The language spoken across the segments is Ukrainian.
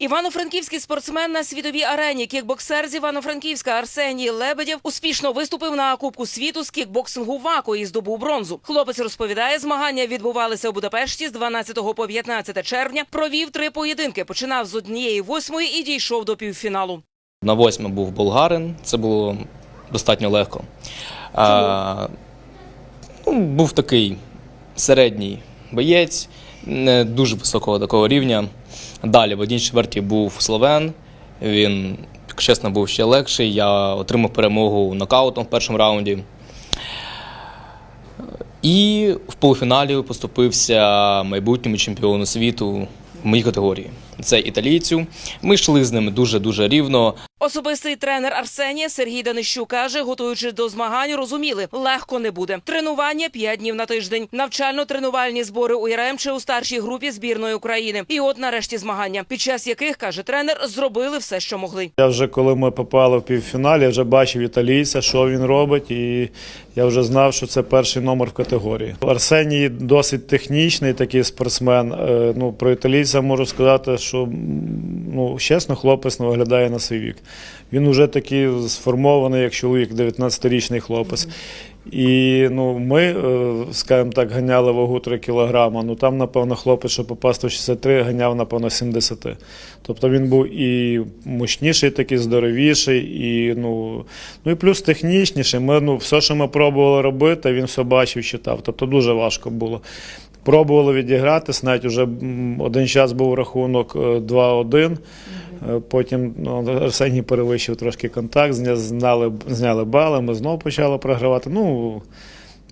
Івано-франківський спортсмен на світовій арені, кікбоксер з Івано-Франківська Арсеній Лебедєв успішно виступив на Кубку світу з кікбоксингу ВАКО і здобув бронзу. Хлопець розповідає, змагання відбувалися у Будапешті з 12 по 15 червня. Провів три поєдинки. Починав з однієї восьмої і дійшов до півфіналу. На восьме був болгарин, це було достатньо легко. А, ну, був такий середній боєць, не дуже високого такого рівня. Далі в одній четвертій був словен. Він, чесно, був ще легший. Я отримав перемогу нокаутом в першому раунді. І в полуфіналі поступився майбутньому чемпіону світу в моїй категорії. Це італійцю. Ми йшли з ним дуже-дуже рівно. Особистий тренер Арсенія Сергій Данищук каже, готуючись до змагань, розуміли, легко не буде. Тренування п'ять днів на тиждень, навчально-тренувальні збори у Яремче у старшій групі збірної України. І от нарешті змагання, під час яких каже тренер, зробили все, що могли. Я вже коли ми попали в півфінал, я вже бачив італійця, що він робить, і я вже знав, що це перший номер в категорії. Арсеній досить технічний такий спортсмен. Е, Ну, про італійця можу сказати, що ну, чесно, хлопець не виглядає на свій вік. Він вже такий сформований, як чоловік, 19-річний хлопець. І ну, ми, е, скажімо так, ганяли вагу 3 кілограма. Ну там, напевно, хлопець, щоб попасти в 63, ганяв, напевно, 70. Тобто він був і мощніший, такий здоровіший, і, ну, ну і плюс технічніший. Ми, ну, все, що ми пробували робити, він все бачив, читав. Тобто дуже важко було. Пробували відігратись, навіть вже один час був рахунок е, 2-1. Е, Потім ну, Арсеній перевищив трошки контакт, зняли, зняли бали, ми знову почали програвати. Ну,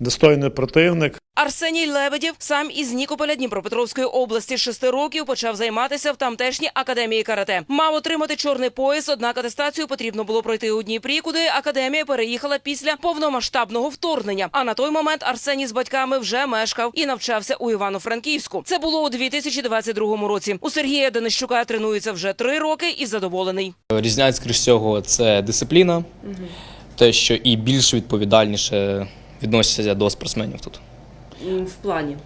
достойний противник. Арсеній Лебедєв сам із Нікополя Дніпропетровської області шести років почав займатися в тамтешній академії карате. Мав отримати чорний пояс, однак атестацію потрібно було пройти у Дніпрі, куди академія переїхала після повномасштабного вторгнення. А на той момент Арсеній з батьками вже мешкав і навчався у Івано-Франківську. Це було у 2022 році. У Сергія Денищука тренується вже три роки і задоволений. Різняється, скоріш всього, це дисципліна, те, що і більш відповідальніше відносяться до спортсменів тут. В плані.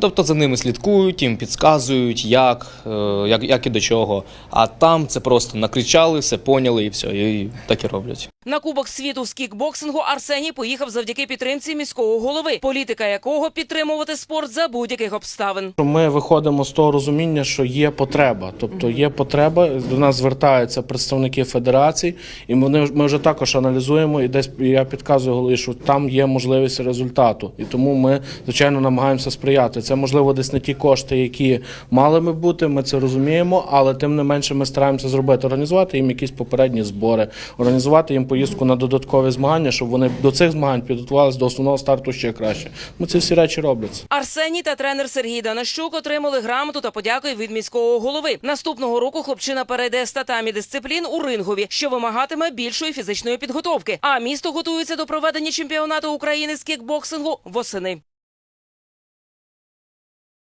Тобто за ними слідкують, їм підказують, як, е, як, як і до чого. А там це просто накричали, все поняли і все, і так і роблять. На Кубок світу з кікбоксингу Арсеній поїхав завдяки підтримці міського голови, політика якого підтримувати спорт за будь-яких обставин. Ми виходимо з того розуміння, що є потреба. Тобто є потреба, до нас звертаються представники федерацій, і вони ми вже також аналізуємо. І десь я підказую голові, що там є можливість результату. І тому ми, звичайно, намагаємося сприяти. Це можливо десь не ті кошти, які мали би бути. Ми це розуміємо, але тим не менше ми стараємося зробити, організувати їм якісь попередні збори, організувати їм поїздку на додаткові змагання, щоб вони до цих змагань підготувалися до основного старту ще краще. Ми ці всі речі робляться. Арсеній та тренер Сергій Данащук отримали грамоту та подяки від міського голови. Наступного року хлопчина перейде з татамі дисциплін у рингові, що вимагатиме більшої фізичної підготовки. А місто готується до проведення чемпіонату України з кікбоксингу восени.